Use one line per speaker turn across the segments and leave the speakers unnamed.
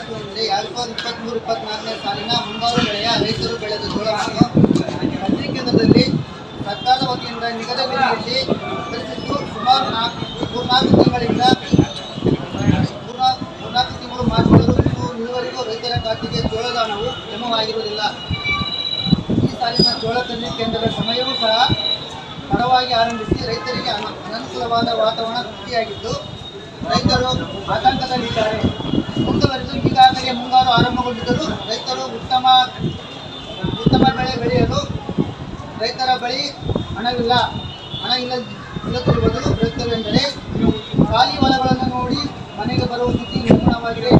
ಇಪ್ಪತ್ತೊಂದರೆ ಎರಡು ಸಾವಿರದ ಇಪ್ಪತ್ತ್ಮೂರು, ಇಪ್ಪತ್ತ್ನಾಲ್ಕನೇ ಸಾಲಿನ ಮುಂಗಾರು ಬೆಳೆಯ ರೈತರು ಬೆಳೆದ ಜೋಳ. ಹಾಗೂ ಖರೀದಿ ಕೇಂದ್ರದಲ್ಲಿ ಸರ್ಕಾರದ ವತಿಯಿಂದ ನಿಗದಿ ಬೆಲೆಯಲ್ಲಿ ಸುಮಾರು ನಾಲ್ಕು, ಮೂರ್ನಾಲ್ಕು ತಿಂಗಳಿಂದ ಮೂರ್ನಾಲ್ಕು ತಿಂಗಳು ಮಾಡಿಕೊಳ್ಳಲು ಇನ್ನೂ ಇಲ್ಲಿವರೆಗೂ ರೈತರ ಖಾತೆಗೆ ಜೋಳದಾನವು ಕ್ರಮವಾಗಿರುವುದಿಲ್ಲ. ಈ ಸಾಲಿನ ಜೋಳ ಖರೀದಿ ಕೇಂದ್ರದ ಸಮಯವೂ ಸಹ ತಡವಾಗಿ ಆರಂಭಿಸಿ ರೈತರಿಗೆ ಅನುಕೂಲವಾದ ವಾತಾವರಣ ಸೃಷ್ಟಿಯಾಗಿದ್ದು ರೈತರು ಆತಂಕದಲ್ಲಿದ್ದಾರೆ. ಮುಂದುವರೆದು ಈಗಾಗಲೇ ಮುಂಗಾರು ಆರಂಭಗೊಂಡಿದ್ದರೂ ರೈತರು ಉತ್ತಮ ಉತ್ತಮ ಬೆಳೆ ಬೆಳೆಯಲು ರೈತರ ಬಳಿ ಹಣವಿಲ್ಲ. ಹಣ ಇಲ್ಲ, ಇಲ್ಲದಿರುವುದು ರೈತರು ಎಂದರೆ ಖಾಲಿ ಹೊಲಗಳನ್ನು ನೋಡಿ ಮನೆಗೆ ಬರುವ ಸ್ಥಿತಿ ನಿರ್ಮಾಣವಾಗಿದೆ.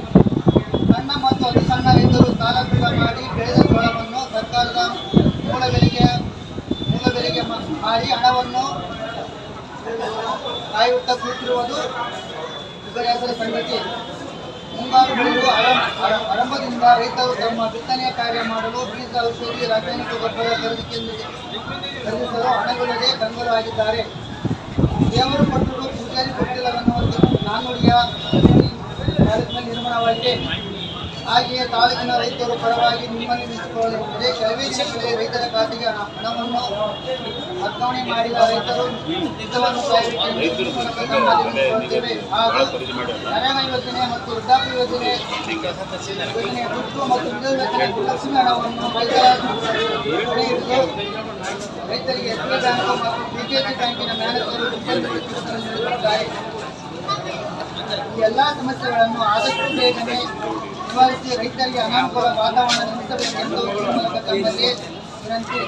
ಸಣ್ಣ ಮತ್ತು ಅತಿ ಸಣ್ಣ ರೈತರು ಸಾಲ ಮಾಡಿ ಬೆಳೆದ ಜೋಳವನ್ನು ಸರ್ಕಾರದ ಮೂಲ ಬೆಲೆಗೆ ಮೂಲ ಬೆಲೆಗೆ ಮಾಡಿ ಹಣವನ್ನು ಕಾಯುತ್ತಾ ಕೂತಿರುವುದು ವಿಪರ್ಯಾಸದ ಸಂಗತಿ. ಆರಂಭದಿಂದ ರೈತರು ತಮ್ಮ ಬಿತ್ತನೆಯ ಕಾರ್ಯ ಮಾಡಲು ಬೀಜ ಔಷಧಿ ರಾಸಾಯನಿಕ ಗೊಬ್ಬರ ಖರೀದಿ ಕೇಂದ್ರಕ್ಕೆ ಖರೀದಿಸಲು ಹಣವಿಲ್ಲದೆ ಕಂಗಾಲು ಆಗಿದ್ದಾರೆ. ದೇವರು ಕೊಟ್ಟರು ಪೂಜಾರಿ ಕೊಟ್ಟಿಲ್ಲವೆನ್ನುವಂತೆ ನಾನುಡಿಯ ಕಾಲೇಜಿನಲ್ಲಿ ನಿರ್ಮಾಣವಾಗಿದೆ. ಹಾಗೆಯೇ ತಾಲೂಕಿನ ರೈತರು ಪರವಾಗಿ ನಿಮ್ಮನ್ನು ನಿಂತುಕೊಳ್ಳುತ್ತದೆ ಕೆಲವೇ ದಿನಗಳಲ್ಲಿ ರೈತರ ಖಾತೆಗೆ ಹಣವನ್ನು ವರ್ಗಾವಣೆ ಮಾಡಿದ ರೈತರು ತಮ್ಮಲ್ಲಿ ಹಾಗೂ ನರೇಗಾ ಯೋಜನೆ ಮತ್ತು ವೃದ್ಧಾಪ್ಯ ಯೋಜನೆ ಮತ್ತು ಗುಣಲಕ್ಷ್ಮಿ ಹಣವನ್ನು ರೈತರ ರೈತರಿಗೆ ಎಸ್ ಬಿ ಬ್ಯಾಂಕ್ ಮತ್ತು ಬಿಜೆಪಿ ಬ್ಯಾಂಕಿನ ಮ್ಯಾನೇಜರು ಈ ಎಲ್ಲ ಸಮಸ್ಯೆಗಳನ್ನು ಆದಷ್ಟು ಬೇಗನೆ ನಿವಾರಿಸಿ ರೈತರಿಗೆ ಅನಾನುಕೂಲ ವಾತಾವರಣ ನಿರ್ಮಿಸಬೇಕೆಂದು ಈ ಮೂಲಕ ತಮ್ಮಲ್ಲಿ ವಿನಂತಿ